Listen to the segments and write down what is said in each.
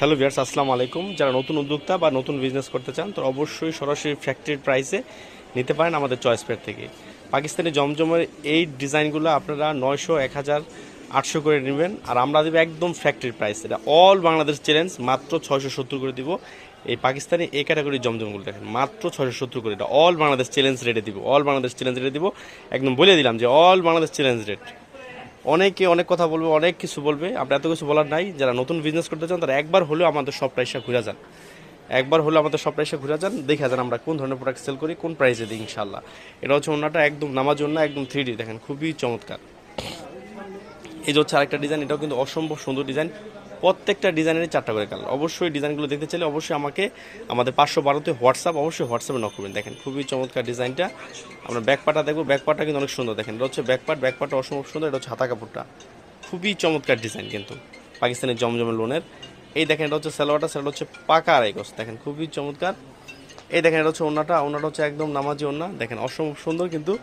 Hello viewers আসসালামু আলাইকুম। যারা নতুন উদ্যোক্তা বা নতুন বিজনেস করতে চান তো অবশ্যই সরাসরি ফ্যাক্টরির প্রাইসে নিতে পারেন আমাদের চয়েস পেড থেকে। পাকিস্তানি জমজমের এই ডিজাইনগুলো আপনারা নয়শো এক হাজার আটশো করে নেবেন। আর আমরা দেবো একদম ফ্যাক্টরির প্রাইস এটা অল বাংলাদেশ চ্যালেঞ্জ মাত্র ছয়শো সত্তর করে দিব। এই পাকিস্তানি এই ক্যাটাগরির জমজমগুলো দেখেন, মাত্র ছয়শো সত্তর করে। এটা অল বাংলাদেশ চ্যালেঞ্জ রেটে দিব অল বাংলাদেশ চ্যালেঞ্জ রেটে দিব। একদম বলে দিলাম যে অল বাংলাদেশ চ্যালেঞ্জ রেট অনেকে অনেক কথা বলবে, অনেক কিছু বলবে। আপনার এত কিছু বলার নাই। যারা নতুন বিজনেস করতে চান, তারা একবার হলেও আমাদের সব প্রাইসে ঘুরে যান। একবার হলেও আমাদের সব প্রাইসে ঘুরে যান, দেখে যান আমরা কোন ধরনের প্রোডাক্ট সেল করি, কোন প্রাইসে দিই ইনশাল্লাহ এটা হচ্ছে ওনাটা একদম নামার জন্য একদম থ্রি ডি দেখেন, খুবই চমৎকার। এই যে হচ্ছে আরেকটা ডিজাইন এটাও কিন্তু অসম্ভব সুন্দর ডিজাইন প্রত্যেকটা ডিজাইনের চারটা করে কালার অবশ্যই ডিজাইনগুলো দেখতে চাইলে অবশ্যই আমাকে আমাদের পাঁচশো বারোতে হোয়াটসঅ্যাপ অবশ্যই হোয়াটসঅ্যাপে নক করবেন। দেখেন, খুবই চমৎকার ডিজাইনটা। আমরা ব্যাকপাটা দেখব। ব্যাকপাটা কিন্তু অনেক সুন্দর। দেখেন, এটা হচ্ছে ব্যাকপাট ব্যাকপাটা অসম্ভব সুন্দর। এটা হচ্ছে হাতা কাপড়টা। খুবই চমৎকার ডিজাইন কিন্তু পাকিস্তানের জমজমে লোনের। এই দেখেন, এটা হচ্ছে সালোয়ারটা। সেটা হচ্ছে পাকা আড়াই গজ। দেখেন, খুবই চমৎকার। এই দেখেন, এটা হচ্ছে ওনাটা ওনাটা হচ্ছে একদম নামাজি ওনা দেখেন, অসম্ভব সুন্দর কিন্তু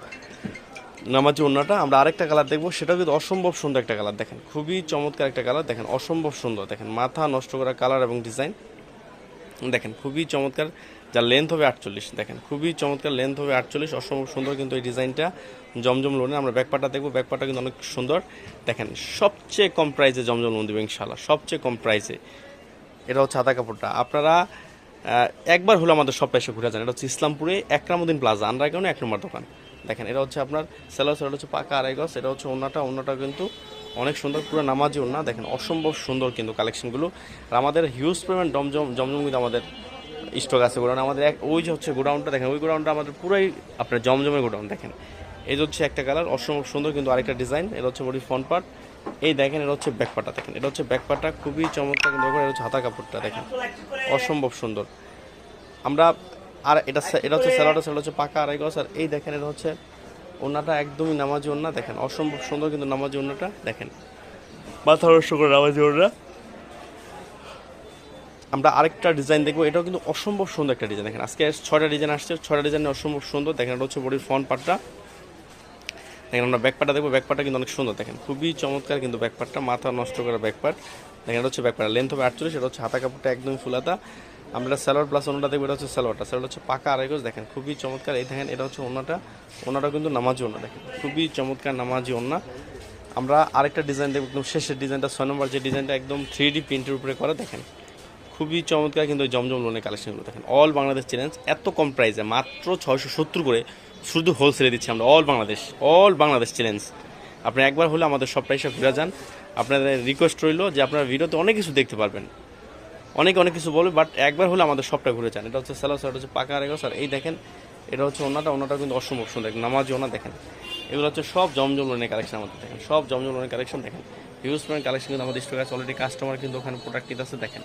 নামাজি ওনাটা আমরা আরেকটা কালার দেখব, সেটাও কিন্তু অসম্ভব সুন্দর একটা কালার দেখেন। খুবই চমৎকার একটা কালার দেখেন, অসম্ভব সুন্দর, দেখেন, মাথা নষ্ট করা কালার এবং ডিজাইন দেখেন, খুবই চমৎকার, যার লেন্থ হবে আটচল্লিশ, দেখেন, খুবই চমৎকার লেন্থ হবে আটচল্লিশ, অসম্ভব সুন্দর কিন্তু এই ডিজাইনটা জমজম লোনে আমরা ব্যাকপাটা দেখব ব্যাকপাটা কিন্তু অনেক সুন্দর। দেখেন, সবচেয়ে কম প্রাইসে জমজম লোন দেবো ইনশাল্লাহ সবচেয়ে কম প্রাইসে এটা হচ্ছে হাতা কাপড়টা। আপনারা একবার হলো আমাদের সব প্রাইসে ঘুরে যান, এটা হচ্ছে ইসলামপুরে একরামুদ্দিন প্লাজা আন্ডারগ্রাউন্ডে এক নম্বর দোকান। দেখেন, এটা হচ্ছে আপনার সেলার সেটা হচ্ছে পাকা আড়াই গজ, এটা হচ্ছে ওনাটা ওনাটা কিন্তু অনেক সুন্দর, পুরো নামাজি ওনা দেখেন, অসম্ভব সুন্দর কিন্তু কালেকশনগুলো। আর আমাদের হিউজ পরিমাণ জমজম জমজম কিন্তু আমাদের স্টক আছে গোডাউন। আমাদের এক, ওই যে হচ্ছে গোডাউনটা, দেখেন, ওই গোডাউনটা আমাদের পুরাই আপনার জমজমের গোডাউন, দেখেন। এই হচ্ছে একটা কালার, অসম্ভব সুন্দর কিন্তু আরেকটা ডিজাইন এটা হচ্ছে বডি ফ্রন্ট পার্ট এই দেখেন, এটা হচ্ছে ব্যাকপাটা দেখেন। এটা হচ্ছে ব্যাকপাটা খুবই চমৎকার কিন্তু এটা হচ্ছে হাতা কাপড়টা, দেখেন। অসম্ভব সুন্দর। আমরা আর এটা এটা হচ্ছে স্যালাডটা সেটা হচ্ছে পাকা আড়াই গজ। আর এই দেখেন এটা হচ্ছে ওনাটা একদমই নামাজি ওনা দেখেন। অসম্ভব সুন্দর কিন্তু নামাজি ওনাটা দেখেন। মাথা নষ্ট করে নামাজি ওনা আমরা আরেকটা ডিজাইন দেখব। এটাও কিন্তু অসম্ভব সুন্দর একটা ডিজাইন। দেখেন আজকে ছয়টা ডিজাইন আসছে। ছয়টা ডিজাইন অসম্ভব সুন্দর। দেখেন এটা হচ্ছে বডির ফ্রন্ট পার্টটা দেখেন আমরা ব্যাকপাটা দেখব। ব্যাকপাটা কিন্তু অনেক সুন্দর। দেখেন খুবই চমৎকার কিন্তু ব্যাকপাটটা মাথা নষ্ট করা ব্যাকপাট দেখেন এটা হচ্ছে ব্যাকপাট লেন্থ হবে আটচল্লিশ এটা হচ্ছে হাতা কাপড়টা একদম ফুলাতা আমরা স্যালোয়ার প্লাস ওনাটা দেখব এটা হচ্ছে স্যালোয়ারটা স্যালোয়ার হচ্ছে পাকা আড়াই গজ, দেখেন, খুবই চমৎকার। এই দেখেন, এটা হচ্ছে ওনাটা ওনাটা কিন্তু নামাজি ওনা দেখেন, খুবই চমৎকার নামাজি ওনা আমরা আরেকটা ডিজাইন দেখব, একদম শেষের ডিজাইনটা, ছয় নম্বর যে ডিজাইনটা একদম থ্রি ডি প্রিন্টের উপরে করা, দেখেন, খুবই চমৎকার কিন্তু জমজম লোনের কালেকশনগুলো, দেখেন, অল বাংলাদেশ চ্যালেঞ্জ এত কম প্রাইসে মাত্র ছয়শো সত্তর করে শুধু হোলসেলে দিচ্ছি আমরা all Bangladesh all Bangladesh challenge আপনি একবার হলে আমাদের সব প্রাইসে ঘুরে যান। আপনাদের রিকোয়েস্ট রইল যে আপনারা ভিডিওতে অনেক কিছু দেখতে পারবেন। অনেক অনেক কিছু বলবে বাট একবার হলে আমাদের সবটা ঘুরে যান। এটা হচ্ছে স্যালো এটা হচ্ছে পাকা রেগো স্যার এই দেখেন, এটা হচ্ছে ওনাটা ওনাটা কিন্তু অসম্ভব সুন্দর নামাজি ওনা, দেখেন। এগুলো হচ্ছে সব জমজম লোনের কালেকশন আমাদের, দেখেন, সব জমজম লোনের কালেকশন দেখেন। হিউজ পরিমাণ কালেকশন কিন্তু আমাদের স্টক আছে অলরেডি কাস্টমার কিন্তু ওখানে প্রোডাক্ট নিতে দেখেন।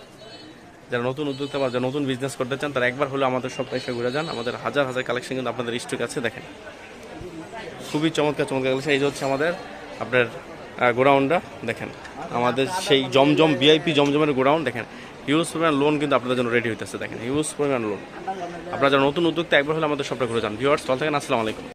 যারা নতুন উদ্যোক্তা বা যারা নতুন বিজনেস করতে চান, তারা একবার হলে আমাদের সব পয়সা ঘুরে যান, আমাদের হাজার হাজার কালেকশন কিন্তু আপনাদের স্টক আছে, দেখেন। খুবই চমৎকার চমৎকার কালেকশন এই যে হচ্ছে আমাদের আপনার গোডাউনটা, দেখেন। আমাদের সেই জমজম ভিআইপি জমজমের গোডাউন, দেখেন। হিউজ পরিমাণ লোন কিন্তু আপনাদের জন্য রেডি হইতেছে, দেখেন হিউজ পরিমাণ লোন আপনারা যারা নতুন উদ্যোক্তা, একবার হলে আমাদের সবটা ঘুরে যান। ভিউয়ার্স চল থাকেন, আসসালামু আলাইকুম।